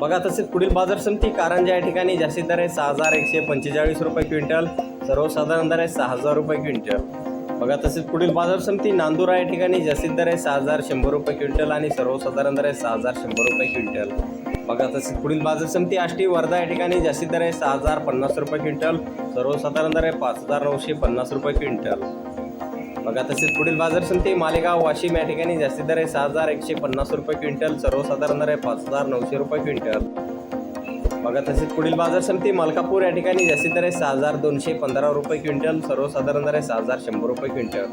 बघा तसेच पुढील बाजार समिती कारंजा या ठिकाणी जास्तीत दर आहे. सहा हजार एकशे पंचेचाळीस रुपये क्विंटल सर्वसाधारण दर आहे सहा हजार रुपये क्विंटल. बघा तसेच पुढील बाजार समिती नांदुरा या ठिकाणी जास्तीत दर आहे सहा हजार शंभर रुपये क्विंटल आणि सर्वसाधारण दर आहे सहा हजार शंभर रुपये क्विंटल. बघा तसेच पुढील बाजार समिती आष्टी वर्धा या ठिकाणी जास्तीत दर आहे सहा हजार पन्नास रुपये क्विंटल सर्वसाधारण दर आहे पाच हजार नऊशे पन्नास रुपये क्विंटल. बघा तसेच पुढील बाजार समिती मालेगाव वाशिम या ठिकाणी जास्तीत दर आहे. सहा हजार एकशे पन्नास रुपये क्विंटल सर्वसाधारण दर आहे. पाच हजार नऊशे रुपये क्विंटल. बघा तसेच पुढील बाजार समिती मलकापूर या ठिकाणी जास्तीत दर आहे. सहा हजार दोनशे पंधरा रुपये क्विंटल सर्वसाधारण दर आहे. सहा हजार शंभर रुपये क्विंटल.